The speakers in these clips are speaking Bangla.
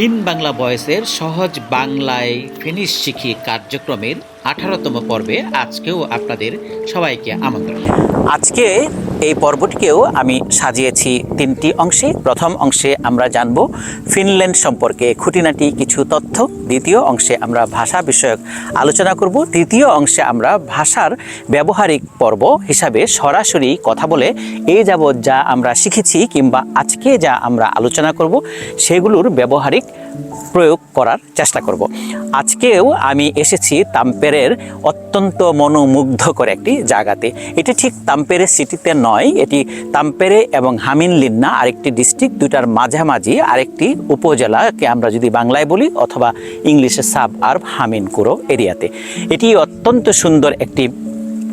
ফিন বাংলা বয়সের সহজ বাংলায় ফিনিশ শিখি কার্যক্রমের আঠারোতম পর্বে আজকেও আপনাদের সবাইকে আমন্ত্রণ। আজকে এই পর্বটিকেও আমি সাজিয়েছি তিনটি অংশে। প্রথম অংশে আমরা জানব ফিনল্যান্ড সম্পর্কে খুঁটিনাটি কিছু তথ্য। দ্বিতীয় অংশে আমরা ভাষা বিষয়ক আলোচনা করব। তৃতীয় অংশে আমরা ভাষার ব্যবহারিক পর্ব হিসাবে সরাসরি কথা বলে এই যাবৎ যা আমরা শিখেছি কিংবা আজকে যা আমরা আলোচনা করব, সেগুলোর ব্যবহারিক প্রয়োগ করার চেষ্টা করব। আজকেও আমি এসেছি তাম্পেরের অত্যন্ত মনোমুগ্ধকর একটি জায়গাতে। এটি ঠিক তাম্পেরে সিটিতে নয়, এটি তাম্পেরে এবং হামিনলিন্না আরেকটি ডিস্ট্রিক্ট দুটার মাঝামাঝি আরেকটি উপজেলাকে আমরা যদি বাংলায় বলি অথবা ইংলিশে সাব আর্ব হামিনকুরো এরিয়াতে। এটি অত্যন্ত সুন্দর একটি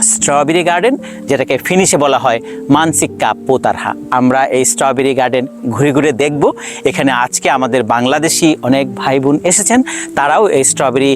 স্ট্রবেরি গার্ডেন, যেটাকে ফিনিশে বলা হয় মানসিক্কা পোতারহা। আমরা এই স্ট্রবেরি গার্ডেন ঘুরে ঘুরে দেখব। এখানে আজকে আমাদের বাংলাদেশি অনেক ভাই বোন এসেছেন। তারাও এই স্ট্রবেরি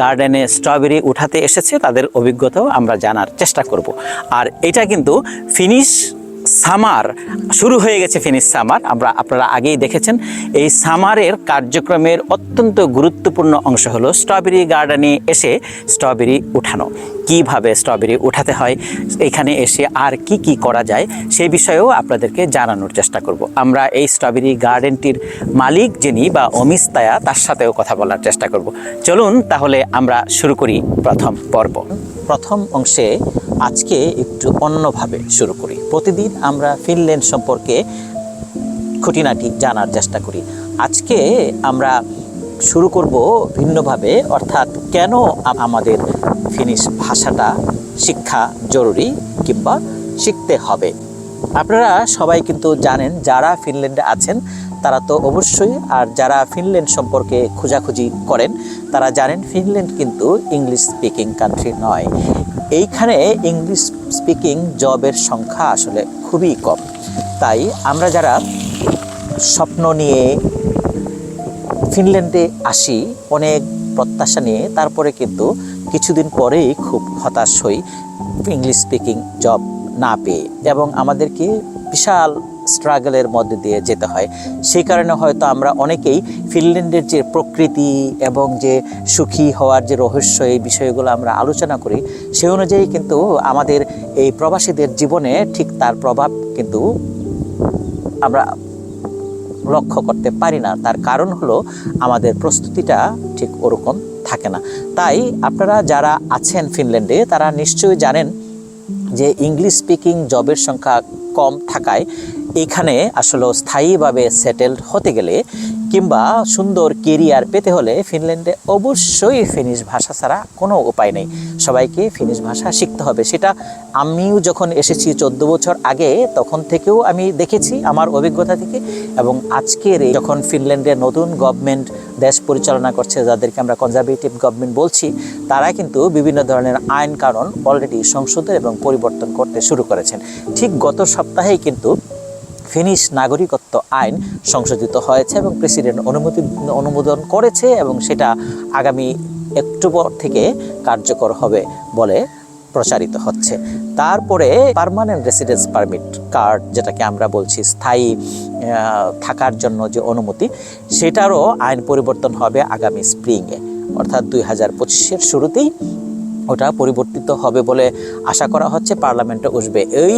গার্ডেনে স্ট্রবেরি উঠাতে এসেছে। তাদের অভিজ্ঞতাও আমরা জানার চেষ্টা করব। আর এটা কিন্তু ফিনিশ সামার, শুরু হয়ে গেছে ফিনিশ সামার। আমরা, আপনারা আগেই দেখেছেন, এই সামারের কার্যক্রমের অত্যন্ত গুরুত্বপূর্ণ অংশ হলো স্ট্রবেরি গার্ডেনে এসে স্ট্রবেরি উঠানো। কীভাবে স্ট্রবেরি উঠাতে হয়, এখানে এসে আর কি কি করা যায় সেই বিষয়েও আপনাদেরকে জানানোর চেষ্টা করব। আমরা এই স্ট্রবেরি গার্ডেনটির মালিক যিনি বা অমিস্তায়া তার সাথেও কথা বলার চেষ্টা করব। চলুন তাহলে আমরা শুরু করি প্রথম পর্ব। প্রথম অংশে আজকে একটু অন্যভাবে শুরু করি। প্রতিদিন আমরা ফিনল্যান্ড সম্পর্কে খুঁটিনাটি জানার চেষ্টা করি। আজকে আমরা শুরু করব ভিন্নভাবে, অর্থাৎ কেন আমাদের ফিনিশ ভাষাটা শিক্ষা জরুরি কিংবা শিখতে হবে? আপনারা সবাই কিন্তু জানেন, যারা ফিনল্যান্ডে আছেন, তারা তো অবশ্যই, আর যারা ফিনল্যান্ড সম্পর্কে খোঁজাখুঁজি করেন, তারা জানেন ফিনল্যান্ড কিন্তু ইংলিশ স্পিকিং কান্ট্রি নয়। এইখানে ইংলিশ স্পিকিং জবের সংখ্যা আসলে খুবই কম। তাই আমরা যারা স্বপ্ন নিয়ে ফিনল্যান্ডে আসি, অনেক প্রত্যাশা নিয়ে, তারপরে কিন্তু কিছুদিন পরেই খুব হতাশ হই ইংলিশ স্পিকিং জব না পেয়ে। এবং আমাদেরকে বিশাল স্ট্রাগলের মধ্যে দিয়ে যেতে হয়। সেই কারণে হয়তো আমরা অনেকেই ফিনল্যান্ডের যে প্রকৃতি এবং যে সুখী হওয়ার যে রহস্য এই বিষয়গুলো আমরা আলোচনা করি সেই অনুযায়ী কিন্তু আমাদের এই প্রবাসীদের জীবনে ঠিক তার প্রভাব কিন্তু আমরা লক্ষ্য করতে পারি না। তার কারণ হলো আমাদের প্রস্তুতিটা ঠিক ওরকম থাকে না। তাই আপনারা যারা আছেন ফিনল্যান্ডে, তারা নিশ্চয়ই জানেন যে ইংলিশ স্পিকিং জবের সংখ্যা কম থাকায় এখানে আসলে স্থায়ীভাবে সেটেলড হতে গেলে কিংবা সুন্দর কেরিয়ার পেতে হলে ফিনল্যান্ডে অবশ্যই ফিনিশ ভাষা ছাড়া কোনো উপায় নেই। সবাইকে ফিনিশ ভাষা শিখতে হবে। সেটা আমিও যখন এসেছি চোদ্দ বছর আগে, তখন থেকেও আমি দেখেছি আমার অভিজ্ঞতা থেকে এবং আজকের যখন ফিনল্যান্ডের নতুন গভর্নমেন্ট দেশ পরিচালনা করছে, যাদেরকে আমরা কনজারভেটিভ গভর্নমেন্ট বলছি, তারা কিন্তু বিভিন্ন ধরনের আইন কারণ অলরেডি সংশোধন এবং পরিবর্তন করতে শুরু করেছেন। ঠিক গত সপ্তাহেই কিন্তু ফিনিশ নাগরিকত্ব আইন সংশোধিত হয়েছে এবং প্রেসিডেন্ট অনুমতি, অনুমোদন করেছে এবং সেটা আগামী অক্টোবর থেকে কার্যকর হবে বলে প্রচারিত হচ্ছে। তারপরে পার্মানেন্ট রেসিডেন্স পারমিট কার্ড যেটাকে আমরা বলছি, স্থায়ী থাকার জন্য যে অনুমতি, সেটারও আইন পরিবর্তন হবে আগামী স্প্রিংয়ে অর্থাৎ দুই হাজার পঁচিশের শুরুতেই ওটা পরিবর্তিত হবে বলে আশা করা হচ্ছে পার্লামেন্টে উঠবে। এই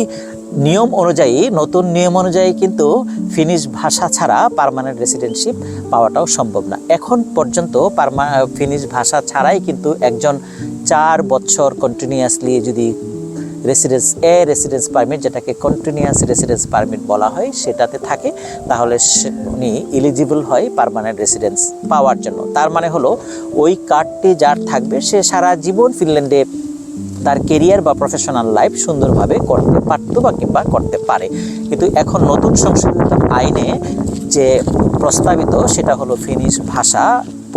নিয়ম অনুযায়ী, নতুন নিয়ম অনুযায়ী কিন্তু ফিনিশ ভাষা ছাড়া পারমানেন্ট রেসিডেন্টশিপ পাওয়াটাও সম্ভব না। এখন পর্যন্ত পারমা ফিনিশ ভাষা ছাড়াই কিন্তু একজন চার বছর কন্টিনিউয়াসলি যদি রেসিডেন্স এ রেসিডেন্স পারমিট যেটাকে কন্টিনিউয়াস রেসিডেন্স পারমিট বলা হয়, সেটাতে থাকে, তাহলে উনি এলিজিবল হয় পারমানেন্ট রেসিডেন্স পাওয়ার জন্য। তার মানে হলো, ওই কার্ডটি যার থাকবে, সে সারা জীবন ফিনল্যান্ডে তার কেরিয়ার বা প্রফেশনাল লাইফ সুন্দরভাবে করতে পারতো বা কিংবা করতে পারে। কিন্তু এখন নতুন সংশোধিত আইনে যে প্রস্তাবিত সেটা হলো ফিনিশ ভাষা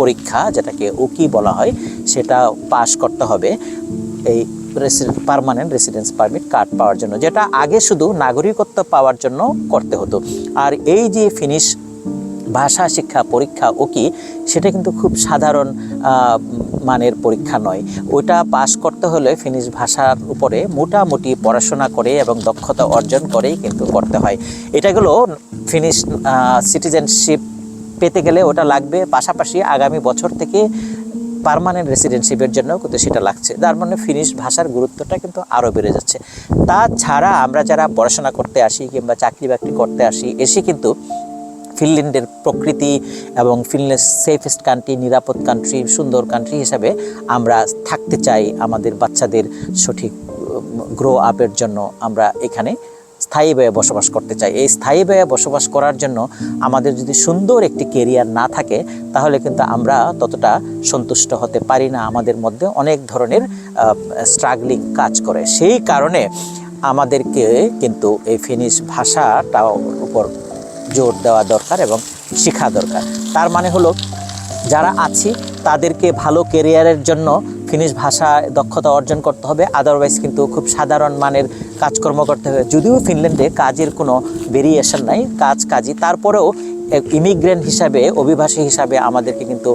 পরীক্ষা, যেটাকে উকি বলা হয়, সেটা পাশ করতে হবে। এই পার্মানেন্ট রেসিডেন্স পারমিট কার্ড পাওয়ার জন্য, যেটা আগে শুধু নাগরিকত্ব পাওয়ার জন্য করতে হতো। আর এই যে ফিনিশ ভাষা, শিক্ষা, পরীক্ষা ও কি, সেটা কিন্তু খুব সাধারণ মানের পরীক্ষা নয়। ওটা পাশ করতে হলে ফিনিশ ভাষার উপরে মোটামুটি পড়াশোনা করে এবং দক্ষতা অর্জন করেই কিন্তু করতে হয়। এটা হলো ফিনিশ সিটিজেনশিপ পেতে গেলে ওটা লাগবে। পাশাপাশি আগামী বছর থেকে পার্মানেন্ট রেসিডেন্সিপের জন্য কিন্তু সেটা লাগছে। তার মানে ফিনিশ ভাষার গুরুত্বটা কিন্তু আরও বেড়ে যাচ্ছে। তাছাড়া আমরা যারা পড়াশোনা করতে আসি কিংবা চাকরি বাকরি করতে আসি, এসে কিন্তু ফিনল্যান্ডের প্রকৃতি এবং ফিনল্যান্ড সেফেস্ট কান্ট্রি নিরাপদ কান্ট্রি সুন্দর কান্ট্রি হিসাবে আমরা থাকতে চাই আমাদের বাচ্চাদের সঠিক গ্রো আপের জন্য আমরা এখানে স্থায়ী ব্যয়ে বসবাস করতে চাই। এই স্থায়ী ব্যয়ে বসবাস করার জন্য আমাদের যদি সুন্দর একটি কেরিয়ার না থাকে, তাহলে কিন্তু আমরা ততটা সন্তুষ্ট হতে পারি না। আমাদের মধ্যে অনেক ধরনের স্ট্রাগলিং কাজ করে। সেই কারণে আমাদেরকে কিন্তু এই ফিনিশ ভাষাটার উপর জোর দেওয়া দরকার এবং শেখা দরকার। তার মানে হলো, যারা আছি, তাদেরকে ভালো কেরিয়ারের জন্য ফিনিশ ভাষা দক্ষতা অর্জন করতে হবে আদারওয়াইজ কিন্তু খুব সাধারণ মানের কাজকর্ম করতে হবে। যদিও ফিনল্যান্ডে কাজের কোনো ভেরিয়েশন নাই, কাজ কাজই। তারপরেও ইমিগ্রেন্ট হিসাবে, অভিবাসী হিসাবে আমাদেরকে কিন্তু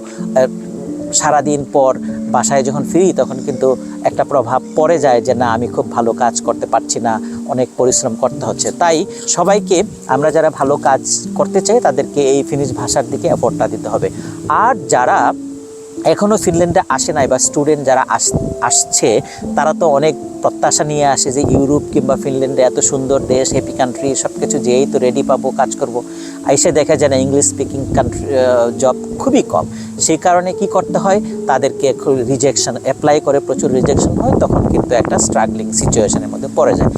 সারাদিন পর বাসায় যখন ফিরি, তখন কিন্তু একটা প্রভাব পড়ে যায় যে, না, আমি খুব ভালো কাজ করতে পারছি না, অনেক পরিশ্রম করতে হচ্ছে। তাই সবাইকে আমরা যারা ভালো কাজ করতে চাই, তাদেরকে এই ফিনিশ ভাষার দিকে এফোর্টটা দিতে হবে। আর যারা এখনও ফিনল্যান্ডে আসে নাই বা স্টুডেন্ট যারা আস- আসছে, তারা তো অনেক প্রত্যাশা নিয়ে আসে যে, ইউরোপ কিংবা ফিনল্যান্ডে এত সুন্দর দেশ হ্যাপি কান্ট্রি সব কিছু যেই তো রেডি পাবো, কাজ করব। এসে দেখা যায় না ইংলিশ স্পিকিং কান্ট্রি জব খুবই কম। সেই কারণে কি করতে হয়? তাদেরকে রিজেকশন অ্যাপ্লাই করে, প্রচুর রিজেকশন হয়, তখন কিন্তু একটা স্ট্রাগলিং সিচুয়েশনের মধ্যে পড়ে যায়।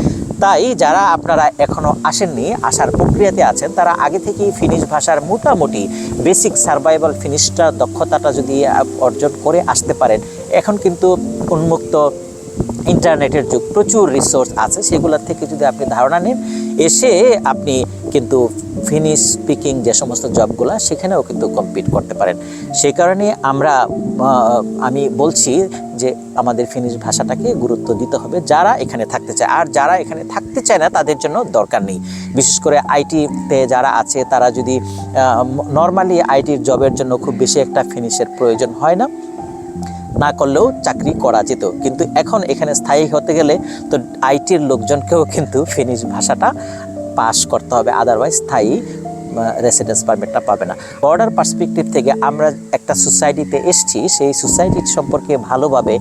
তাই যারা আপনারা এখনও আসেননি, আসার প্রক্রিয়াতে আছেন, তারা আগে থেকেই ফিনিশ ভাষার মোটামুটি বেসিক সার্ভাইভাল ফিনিশটা দক্ষতাটা যদি অর্জন করে আসতে পারেন, এখন কিন্তু উন্মুক্ত ইন্টারনেটের যুগ। প্রচুর রিসোর্স আছে, সেগুলোর থেকে যদি আপনি ধারণা নেন, এসে আপনি কিন্তু ফিনিশ স্পিকিং যে সমস্ত জবগুলো সেখানেও কিন্তু কম্পিট করতে পারেন। সেই কারণে আমরা আমি বলছি যে আমাদের ফিনিশ ভাষাটাকে গুরুত্ব দিতে হবে যারা এখানে থাকতে চায়। আর যারা এখানে থাকতে চায় না, তাদের জন্য দরকার নেই। বিশেষ করে আইটিতে যারা আছে, তারা যদি নর্মালি আইটির জবের জন্য খুব বেশি একটা ফিনিশের প্রয়োজন হয় না না করলেও চাকরি করা যেত। কিন্তু এখন এখানে স্থায়ী হতে গেলে তো আইটির লোকজনকেও কিন্তু ফিনিশ ভাষাটা পাস করতে হবে আদারওয়াইজ স্থায়ী রেসিডেন্স পারমিটটা পাবে না। বর্ডার পার্সপেক্টিভ থেকে আমরা একটা সোসাইটিতে এসছি, সেই সোসাইটির সম্পর্কে ভালোভাবে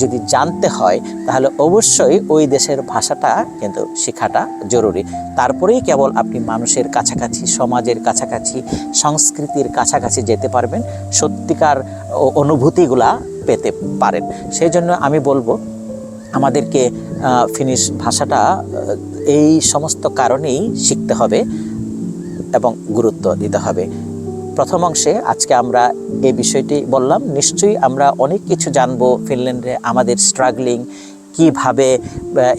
যদি জানতে হয়, তাহলে অবশ্যই ওই দেশের ভাষাটা কিন্তু শেখাটা জরুরি। তারপরেই কেবল আপনি মানুষের কাছাকাছি, সমাজের কাছাকাছি, সংস্কৃতির কাছাকাছি যেতে পারবেন। সত্যিকার অনুভূতিগুলা পেতে পারেন। সেই জন্য আমি বলব, আমাদেরকে ফিনিশ ভাষাটা এই সমস্ত কারণেই শিখতে হবে এবং গুরুত্ব দিতে হবে। প্রথম অংশে আজকে আমরা এই বিষয়টি বললাম, নিশ্চয়ই আমরা অনেক কিছু জানব ফিনল্যান্ডে আমাদের স্ট্রাগলিং কীভাবে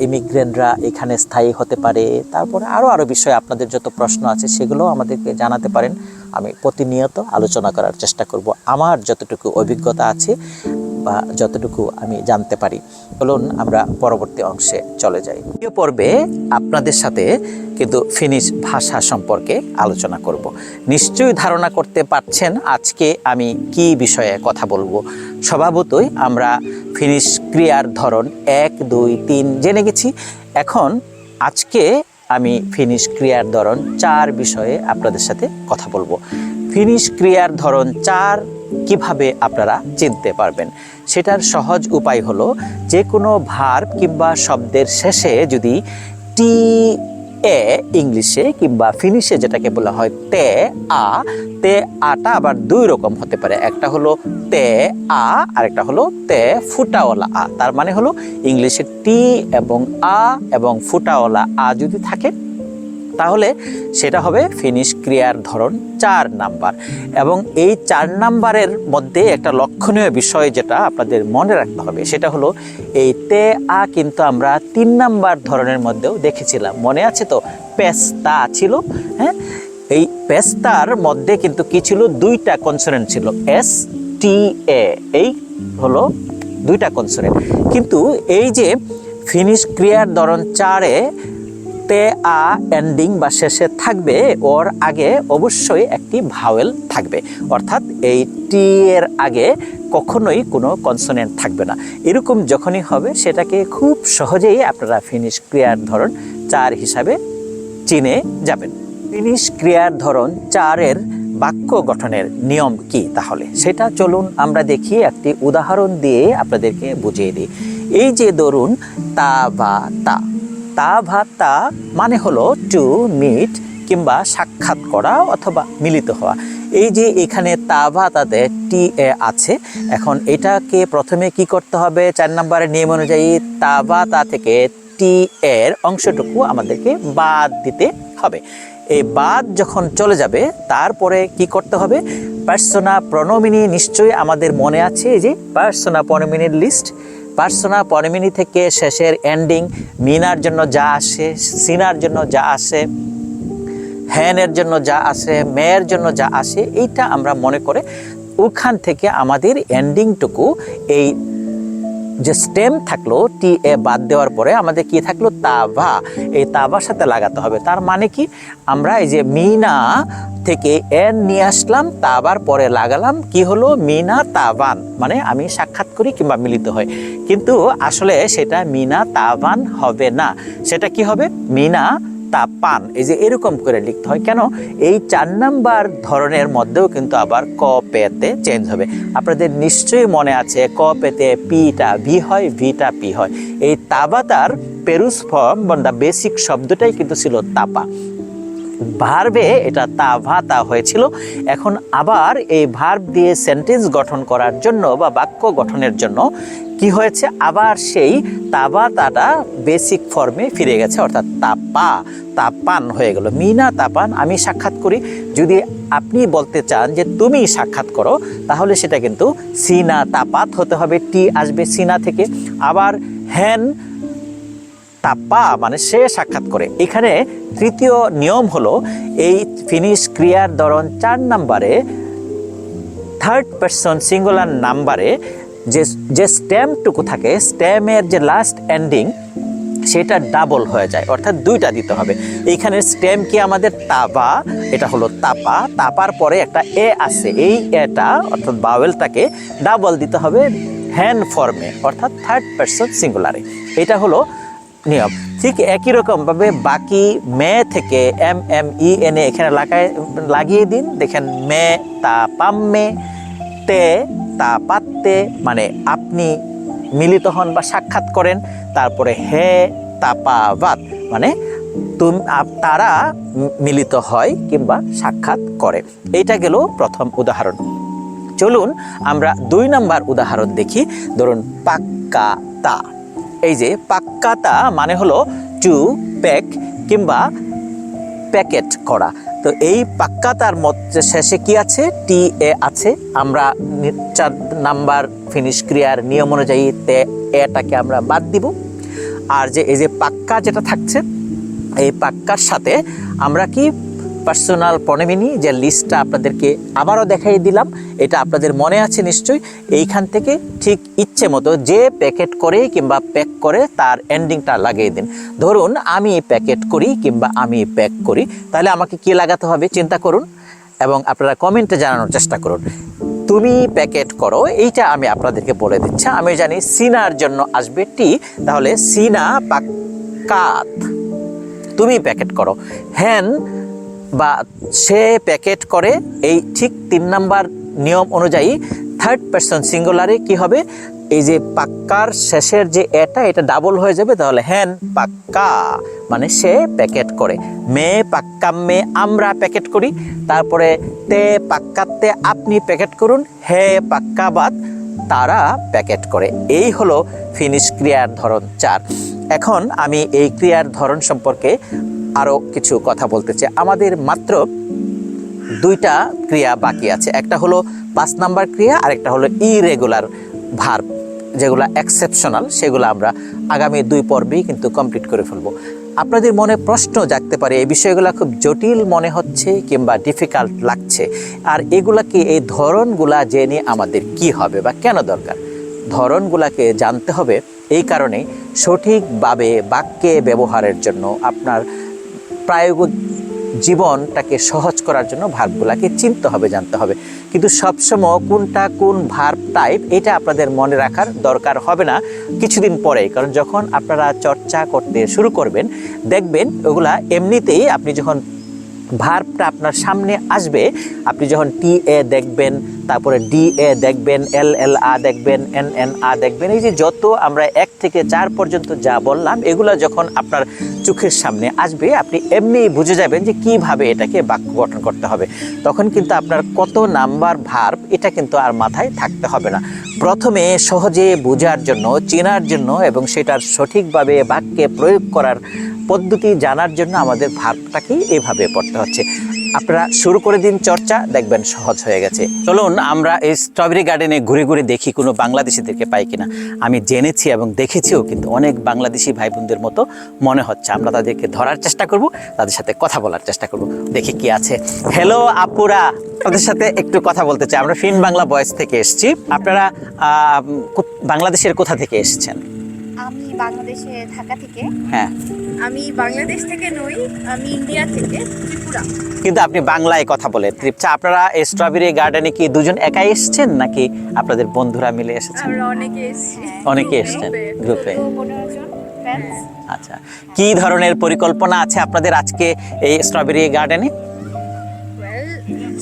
ইমিগ্রেন্টরা এখানে স্থায়ী হতে পারে, তারপরে আরও আরও বিষয়ে আপনাদের যত প্রশ্ন আছে সেগুলো আমাদেরকে জানাতে পারেন। আমি প্রতিনিয়ত আলোচনা করার চেষ্টা করব। আমার যতটুকু অভিজ্ঞতা আছে বা যতটুকু আমি জানতে পারি। চলুন আমরা পরবর্তী অংশে চলে যাই। দ্বিতীয় পর্বে আপনাদের সাথে কিন্তু ফিনিশ ভাষা সম্পর্কে আলোচনা করব। নিশ্চয়ই ধারণা করতে পারছেন আজকে আমি কি বিষয়ে কথা বলব। স্বভাবতই আমরা ফিনিশ ক্রিয়ার ধরন এক, দুই, তিন জেনে গেছি। এখন আজকে আমি ফিনিশ ক্রিয়ার ধরন চার বিষয়ে আপনাদের সাথে কথা বলব। ফিনিশ ক্রিয়ার ধরন চার কীভাবে আপনারা চিনতে পারবেন? সেটার সহজ উপায় হলো যে কোনো ভার্ব কিংবা শব্দের শেষে যদি টি, এ ইংলিশে কিংবা ফিনিশে যেটাকে বলা হয় তে, আ, তে, আটা আবার দুই রকম হতে পারে। একটা হলো তে, আ আর একটা হলো তে, ফুটাওয়ালা আ। তার মানে হলো ইংলিশে টি এবং আ এবং ফুটাওয়ালা আ যদি থাকে তাহলে সেটা হবে ফিনিশ ক্রিয়ার ধরন চার নাম্বার। এবং এই চার নাম্বারের মধ্যে একটা লক্ষণীয় বিষয় যেটা আপনাদের মনে রাখতে হবে, সেটা হলো এই তে, আ কিন্তু আমরা তিন নাম্বার ধরনের মধ্যেও দেখেছিলাম। মনে আছে তো? পেস্তা ছিল হ্যাঁ? এই পেস্তার মধ্যে কিন্তু কি ছিল? দুইটা কনসোনেন্ট ছিল, এস, টি, এ। এই হলো দুইটা কনসোনেন্ট কিন্তু এই যে ফিনিশ ক্রিয়ার ধরন চারে তে আ এন্ডিং বা শেষে থাকবে, ওর আগে অবশ্যই একটি ভাওয়েল থাকবে। অর্থাৎ এই টি এর আগে কখনোই কোনো কনসোনেন্ট থাকবে না। এরকম যখনই হবে, সেটাকে খুব সহজেই আপনারা ফিনিশ ক্রিয়ার ধরন চার হিসাবে চিনে যাবেন। ফিনিশ ক্রিয়ার ধরন চারের বাক্য গঠনের নিয়ম কি তাহলে? সেটা চলুন আমরা দেখি, একটি উদাহরণ দিয়ে আপনাদেরকে বুঝিয়ে দিই। এই যে ধরুন, তা বা তা। তা বা তা মানে হলো টু মিট কিংবা সাক্ষাৎ করা অথবা মিলিত হওয়া। এই যে এখানে তা তাতে টি এ আছে, এখন এটাকে প্রথমে কি করতে হবে? চার নম্বরের নিয়ম অনুযায়ী তা তা থেকে টি এর অংশটুকু আমাদেরকে বাদ দিতে হবে। এই বাদ যখন চলে যাবে, তারপরে কি করতে হবে? পার্সোনা প্রণমিনি নিশ্চয়ই আমাদের মনে আছে যে পার্সোনা প্রণমিনির লিস্ট পার্সোনা পরমিনি থেকে শেষের এন্ডিং মিনার জন্য যা আসে, সিনার জন্য যা আসে, হ্যানের জন্য যা আসে, মেয়ের জন্য যা আসে, এইটা আমরা মনে করে ওখান থেকে আমাদের এন্ডিংটুকু এই যে স্টেম থাকল টি এ বাদ দেওয়ার পরে আমাদের কি থাকল? তাভা এই তাভার সাথে লাগাতে হবে। তার মানে কি? আমরা এই যে মিনা থেকে এন নিয়ে আসলাম তাবার পরে লাগালাম, কি হলো? মিনা তাবান মানে আমি সাক্ষাৎ করি কিংবা মিলিত হয় কিন্তু আসলে সেটা মিনা তাবান হবে না। সেটা কি হবে? মিনা তাপান এই যে এরকম করে লিখতে হয়। কেন? এই চার নাম্বার ধরনের মধ্যেও কিন্তু আবার ক পেতে চেঞ্জ হবে। আপনাদের নিশ্চয়ই মনে আছে, ক পেতে পিটা ভি হয় ভিটা পি হয়। এই তাবাতার পেরুস ফর্ম বা বেসিক শব্দটাই কিন্তু ছিল তাপা। ভার্বে এটা তা ভা তা হয়েছিল। এখন আবার এই ভার্ব দিয়ে সেন্টেন্স গঠন করার জন্য বা বাক্য গঠনের জন্য কি হয়েছে? আবার সেই তাবা তাটা বেসিক ফর্মে ফিরে গেছে, অর্থাৎ তাপা, তাপান হয়ে গেল। মিনা তাপান, আমি সাক্ষাৎ করি। যদি আপনি বলতে চান যে তুমি সাক্ষাৎ করো, তাহলে সেটা কিন্তু সিনা তাপাত হতে হবে টি আসবে সিনা থেকে। আবার হ্যান তাপা মানে সে সাক্ষাৎ করে। এখানে তৃতীয় নিয়ম হলো, এই ফিনিশ ক্রিয়ার ধরন চার নাম্বারে থার্ড পারসন সিঙ্গুলার নাম্বারে যে যে স্ট্যাম্পটুকু থাকে স্ট্যামের যে লাস্ট এন্ডিং সেটা ডাবল হয়ে যায়, অর্থাৎ দুইটা দিতে হবে। এইখানে স্টেম কি আমাদের? তাবা, এটা হলো তাপা। তাপার পরে একটা এ আছে, এই এটা, অর্থাৎ বাওয়েলটাকে ডাবল দিতে হবে হ্যান্ড ফর্মে অর্থাৎ থার্ড পারসন সিঙ্গুলারে এটা হলো নিয়ম। ঠিক একই রকমভাবে বাকি মে থেকে এম এম, ই, এন এখানে লাগায়, লাগিয়ে দিন। দেখেন মে তা পাম্মে তে তা পাত্তে মানে আপনি মিলিত হন বা সাক্ষাৎ করেন, তারপরে হে তাপাবাত মানে তারা মিলিত হয় কিংবা সাক্ষাৎ করে। এইটা গেল প্রথম উদাহরণ। চলুন আমরা দুই নাম্বার উদাহরণ দেখি। ধরুন পাক্কা তা এই যে পাক্কা তা মানে হলো টু প্যাক কিংবা প্যাকেট করা। তো এই পাক্কা তার মত শেষে কি আছে? টি এ আছে। আমরা চার নাম্বার ফিনিশ ক্রিয়ার নিয়ম অনুযায়ী তে এটাকে আমরা বাদ দিব। আর যে, এই যে পাক্কা যেটা থাকছে, এই পাক্কার সাথে আমরা কি পার্সোনাল পনেমিনি যে লিস্টটা আপনাদেরকে আবারও দেখাই দিলাম, এটা আপনাদের মনে আছে নিশ্চয়ই, এইখান থেকে ঠিক ইচ্ছে মতো যে প্যাকেট করে কিংবা প্যাক করে তার এন্ডিংটা লাগিয়ে দিন। ধরুন আমি প্যাকেট করি কিংবা আমি প্যাক করি, তাহলে আমাকে কি লাগাতে হবে চিন্তা করুন এবং আপনারা কমেন্টে জানানোর চেষ্টা করুন। তুমি প্যাকেট করো, এইটা আমি আপনাদেরকে বলে দিচ্ছি, আমি জানি সিনার জন্য আসবে টি, তাহলে সিনা পাক্কাত। তুমি প্যাকেট করো। হ্যান বা সে প্যাকেট করে এই ঠিক তিন নাম্বার নিয়ম অনুযায়ী থার্ড পার্সন সিঙ্গুলারে কি হবে? এই যে পাক্কার শেষের যে এটা এটা ডাবল হয়ে যাবে, তাহলে হ্যান পাক্কা মানে সে প্যাকেট করে। মে পাক্কাম্মে আমরা প্যাকেট করি। তারপরে তে পাক্কাতে আপনি প্যাকেট করুন, হে পাক্কাবাদ। তারা প্যাকেট করে। এই হলো ফিনিশ ক্রিয়ার ধরন চার। এখন আমি এই ক্রিয়ার ধরন সম্পর্কে আরও কিছু কথা বলতে চাই। আমাদের মাত্র দুইটা ক্রিয়া বাকি আছে। একটা হলো পাঁচ নাম্বার ক্রিয়া আর একটা হলো ইরেগুলার ভার্ব যেগুলো এক্সেপশনাল সেগুলো আমরা আগামী দুই পর্বেই কিন্তু কমপ্লিট করে ফেলব। আপনাদের মনে প্রশ্ন জাগতে পারে, এই বিষয়গুলো খুব জটিল মনে হচ্ছে কিংবা ডিফিকাল্ট লাগছে। আর এগুলাকে এই ধরনগুলা জেনে আমাদের কি হবে বা কেন দরকার? ধরনগুলাকে জানতে হবে এই কারণে সঠিকভাবে বাক্যে ব্যবহারের জন্য আপনার প্রায়োগিক জীবনটাকে সহজ করার জন্য ভার্বগুলাকে চিনতে হবে জানতে হবে। কিন্তু সবসময় কোনটা কোন ভার্ব টাইপ, এটা আপনাদের মনে রাখার দরকার হবে না কিছুদিন পরেই। কারণ যখন আপনারা চর্চা করতে শুরু করবেন, দেখবেন ওগুলা এমনিতেই আপনি যখন ভার্বটা আপনার সামনে আসবে। আপনি যখন টি এ দেখবেন, তারপরে ডি এ দেখবেন, এল এল আ দেখবেন, এন এন আ দেখবেন, এই যে যত আমরা এক থেকে চার পর্যন্ত যা বললাম, এগুলো যখন আপনার চোখের সামনে আসবে, আপনি এমনি বুঝে যাবেন যে কীভাবে এটাকে বাক্য গঠন করতে হবে। তখন কিন্তু আপনার কত নাম্বার ভার্ব, এটা কিন্তু আর মাথায় থাকতে হবে না। প্রথমে সহজে বোঝার জন্য, চেনার জন্য এবং সেটার সঠিকভাবে বাক্যে প্রয়োগ করার পদ্ধতি জানার জন্য আমাদের ভার্বটাকে এভাবে পড়তে হচ্ছে। আপনারা শুরু করে দিন চর্চা, দেখবেন সহজ হয়ে গেছে। চলুন, আমরা এই স্ট্রবেরি গার্ডেনে ঘুরে ঘুরে দেখি কোনো বাংলাদেশিদেরকে পাই কিনা। আমি জেনেছি এবং দেখেছিও, কিন্তু অনেক বাংলাদেশি ভাই বোনদের মতো মনে হচ্ছে। আমরা তাদেরকে ধরার চেষ্টা করব, তাদের সাথে কথা বলার চেষ্টা করব। দেখি কি আছে। হ্যালো আপুরা! আপনাদের সাথে একটু কথা বলতে চাই। আমরা ফিন বাংলা বয়েস থেকে এসেছি। আপনারা বাংলাদেশের কোথা থেকে এসেছেন? আমি বাংলাদেশে ঢাকা থেকে। হ্যাঁ। আমি বাংলাদেশ থেকে নই আমি ইন্ডিয়া থেকে ত্রিপুরা। কিন্তু আপনি বাংলায় কথা বলেন। আচ্ছা আপনারা এই স্ট্রবেরি গার্ডেনে কি দুজন একাই এসেছেন নাকি আপনাদের বন্ধুরা মিলে এসেছেন? আমরা অনেকে এসেছি। অনেকে এসেছেন গ্রুপে। পনেরো জন ফ্রেন্ডস আচ্ছা। কি ধরনের পরিকল্পনা আছে আপনাদের আজকে এই স্ট্রবেরি গার্ডেনে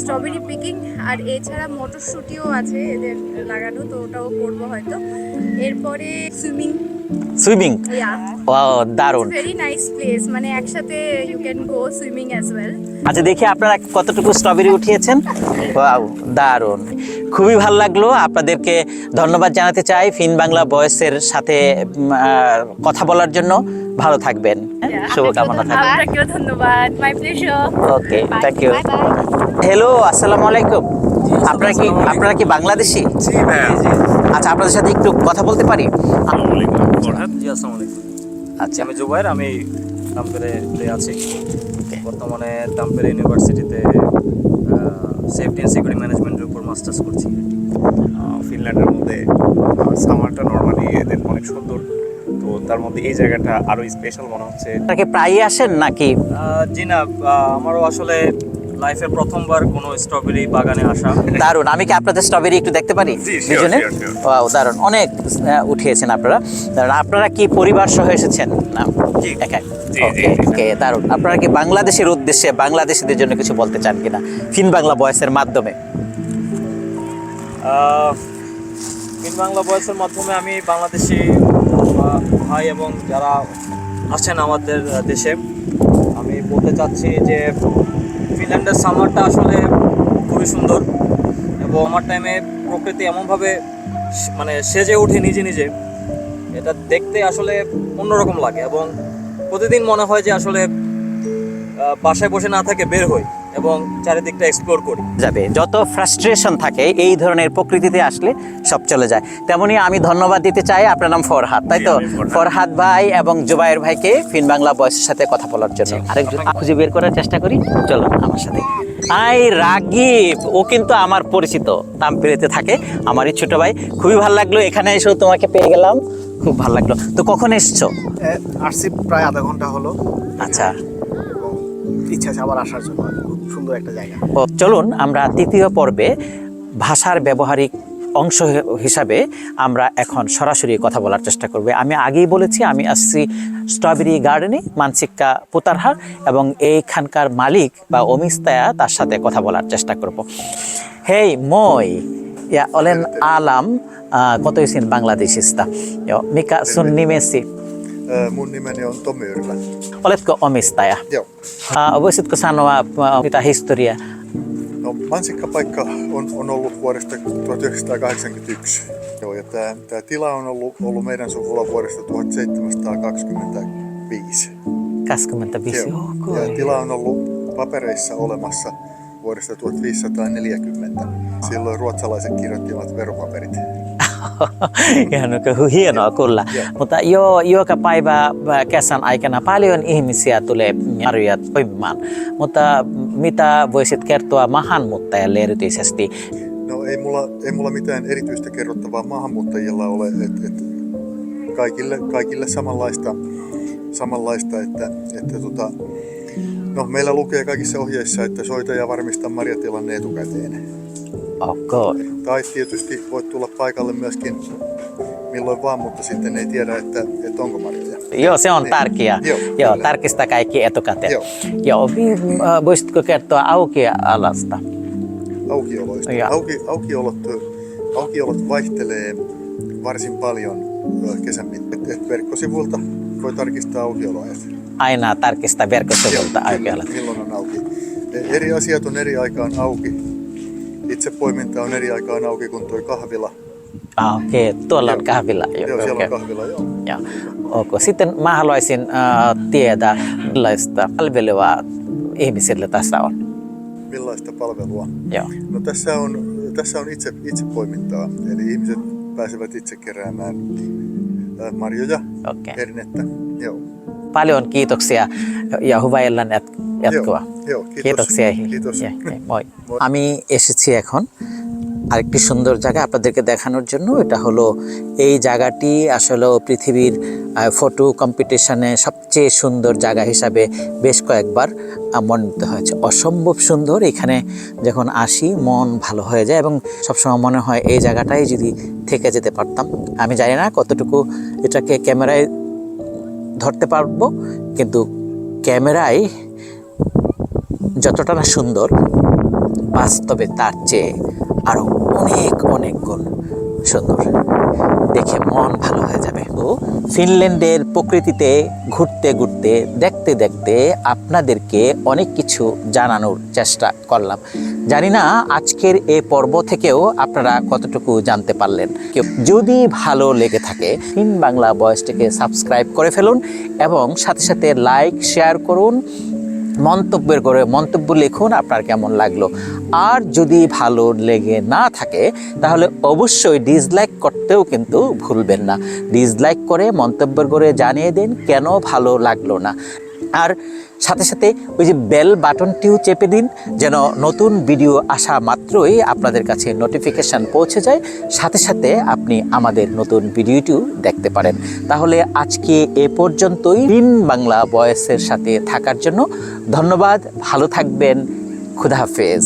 স্ট্রবেরি পিকিং আর এছাড়া মটরশুটিও আছে এদের লাগানো তো ওটাও করব হয়তো। এরপরে সুইমিং। সুইমিং? ইয়া ও দারুণ। ভেরি নাইস প্লেস মানে একসাথে you can go swimming as well আচ্ছা দেখি আপনারা কতটুকু স্ট্রবেরি উঠিয়েছেন। ওয়াও দারুণ। খুবই ভালো লাগল। আপনাদেরকে ধন্যবাদ জানাতে চাই ফিন বাংলা বয়সের সাথে কথা বলার জন্য। ভালো থাকবেন। হ্যাঁ? শুভকামনা থাকবে। ধন্যবাদ। My pleasure okay thank you hello আসসালামু আলাইকুম আপনারা কি আপনারা কি বাংলাদেশি? আচ্ছা আপনাদের সাথে একটু কথা বলতে পারি? ফরহাদ জি আসসালামু আলাইকুম আচ্ছা। আমি জুবাইর আমি তাম্পেরে আছি। বর্তমানে তাম্পেরে ইউনিভার্সিটিতে সেফটি অ্যান্ড সিকিউরিটি ম্যানেজমেন্টের উপর মাস্টার্স করছি। ফিনল্যান্ডের মধ্যে সামারটা নর্মালি এদের অনেক সুন্দর। তো তার মধ্যে এই জায়গাটা আরও স্পেশাল মনে হচ্ছে। প্রায়ই আসেন নাকি? জি না আমারও আসলে লাইফের প্রথমবার কোনো স্ট্রবেরি বাগানে আসা। দারুণ আমি কি আপনাদের স্ট্রবেরি একটু দেখতে পারি? দুজনে. ওয়াও দারুণ। অনেক উঠিয়েছেন আপনারা। দারুণ আপনারা কি পরিবার সহ এসেছেন? না জি। একা জি, ওকে দারুণ। আপনারা কি বাংলাদেশের উদ্দেশ্যে বাংলাদেশিদের জন্য কিছু বলতে চান কিনা? ফিন বাংলা বয়সের মাধ্যমে। ফিন বাংলা বয়সের মাধ্যমে আমি বাংলাদেশি ভাই এবং যারা আছেন আমাদের দেশে আমি বলতে চাচ্ছি যে ফিনল্যান্ডের সামারটা আসলে খুবই সুন্দর এবং আমার টাইমে প্রকৃতি এমনভাবে মানে সেজে ওঠে নিজে নিজে। এটা দেখতে আসলে অন্যরকম লাগে এবং প্রতিদিন মনে হয় যে আসলে বাসায় বসে না থাকে বের হই। এবং চারিদিকটা এক্সপ্লোর করি। যাবে যত ফ্রাস্ট্রেশন থাকে এই ধরনের প্রকৃতিতে আসলে সব চলে যায়। তেমনি আমি ধন্যবাদ দিতে চাই আপনার নাম ফরহাদ তাই তো? ফরহাদ। ভাই এবং জুবাইর ভাইকে ফিন বাংলা বয়সের সাথে কথা বলার জন্য। আরেকজন খুঁজে বের করার চেষ্টা করি চলো আমার সাথে। আই রাগিব ও কিন্তু আমার পরিচিত তামপিরিতে থাকে আমারই ছোট ভাই। খুবই ভালো লাগল এখানে এসেও তোমাকে পেয়ে গেলাম। খুব ভালো লাগল। তো কখন এসছো? আসছি প্রায় আধা ঘণ্টা হলো। আচ্ছা। ইচ্ছা আছে আবার আসার জন্য। খুব সুন্দর একটা জায়গা। চলুন আমরা তৃতীয় পর্বে ভাষার ব্যবহারিক অংশ হিসাবে আমরা এখন সরাসরি কথা বলার চেষ্টা করব। আমি আগেই বলেছি, আমি আসছি স্ট্রবেরি গার্ডেনে, মানসিকা পুতারহার এবং এইখানকার মালিক বা অমিস্তায়া তার সাথে কথা বলার চেষ্টা করব। হেই, মই, ইয়া, অলেন আলাম কত ইসিন বাংলাদেশিস্তা? মিকা সুন্নিমেসি Mun nimeni on Tomi Yrlä. oletko omistaja Joo. Voisitko sanoa mitä historiaa No, mansikkapaikka on, on ollut vuodesta 1981. Joo, ja tämä, tämä tila on ollut, ollut meidän suvulla vuodesta 1725. 25 Joo. ok. Ja tila on ollut papereissa olemassa vuodesta 1540. Silloin ruotsalaiset kirjoittivat veropaperit. Ihan oikein hienoa kyllä. Mutta jo, joka päivä äh, kesän aikana paljon ihmisiä tulee marjoja toimimaan. Mutta mitä voisit kertoa maahanmuuttajalle erityisesti? No ei mulla, ei mulla mitään erityistä kerrottavaa maahanmuuttajilla ole, että et kaikille, kaikille samanlaista, samanlaista että, että tota, no, meillä lukee kaikissa ohjeissa, että soita ja varmista marjatilanne etukäteen. Ok. Tai tietysti voit tulla paikalle myöskin milloin vaan, mutta sitten ei tiedä, että, että onko marjoja. Joo, se on tärkeää. Joo, Joo, kyllä. tarkista kaikki etukäteen. Joo. Joo, äh, voisitko kertoa aukialasta? aukioloista. Ja. Auki, aukiolot, aukiolot vaihtelee varsin paljon ö, kesän mittaan. Verkkosivuilta voi tarkistaa aukioloajat. Aina tarkista verkkosivulta Joo, aukialat. kyllä, Milloin on auki. E- Eri asiat on eri aikaan auki. Itse poiminta on eri aikaan auki kuin tuo kahvila. Ah, okei, okay. tuolla on Joo. kahvilla. Joo, siellä on kahvila, joo. Joo. Okay. Sitten mä haluaisin äh, tietää, millaista palvelua ihmisille tässä on. Millaista palvelua? Joo. No tässä on, tässä on itse, itse poimintaa, eli ihmiset pääsevät itse keräämään ö, marjoja, Okei. hernettä. Joo. Paljon kiitoksia ja hyvää illan jat- jatkoa. Joo, মই- আমি এসেছি এখন আরেকটি সুন্দর জায়গা আপনাদেরকে দেখানোর জন্য। এটা হলো এই জায়গাটি আসলে পৃথিবীর ফটো কম্পিটিশনে সবচেয়ে সুন্দর জায়গা হিসাবে বেশ কয়েকবার মনোনীত হয়েছে। অসম্ভব সুন্দর। এখানে যখন আসি মন ভালো হয়ে যায় এবং সবসময় মনে হয় এই জায়গাটাই যদি থেকে যেতে পারতাম। আমি জানি না কতটুকু এটাকে ক্যামেরায় ধরতে পারব কিন্তু ক্যামেরায় যতটা না সুন্দর, বাস্তবে তার চেয়ে আরও অনেক অনেক গুণ সুন্দর। দেখে মন ভালো হয়ে যাবে। তো ফিনল্যান্ডের প্রকৃতিতে ঘুরতে ঘুরতে, দেখতে দেখতে আপনাদেরকে অনেক কিছু জানানোর চেষ্টা করলাম। জানি না আজকের এ পর্ব থেকেও আপনারা কতটুকু জানতে পারলেন। যদি ভালো লেগে থাকে ফিন বাংলা বয়সটিকে সাবস্ক্রাইব করে ফেলুন এবং সাথে সাথে লাইক, শেয়ার করুন। মন্তব্যের করে মন্তব্য লিখুন আপনার কেমন লাগল। আর যদি ভালো লেগে না থাকে, তাহলে অবশ্যই ডিসলাইক করতেও কিন্তু ভুলবেন না। ডিসলাইক করে মন্তব্য করে জানিয়ে দিন কেন ভালো লাগল না। আর সাথে সাথে ওই যে বেল বাটনটিও চেপে দিন, যেন নতুন ভিডিও আসা মাত্রই আপনাদের কাছে নোটিফিকেশান পৌঁছে যায়। সাথে সাথে আপনি আমাদের নতুন ভিডিওটিও দেখতে পারেন। তাহলে আজকে এ পর্যন্তই। তিন বাংলা বয়সের সাথে থাকার জন্য ধন্যবাদ। ভালো থাকবেন। খুদা হাফেজ।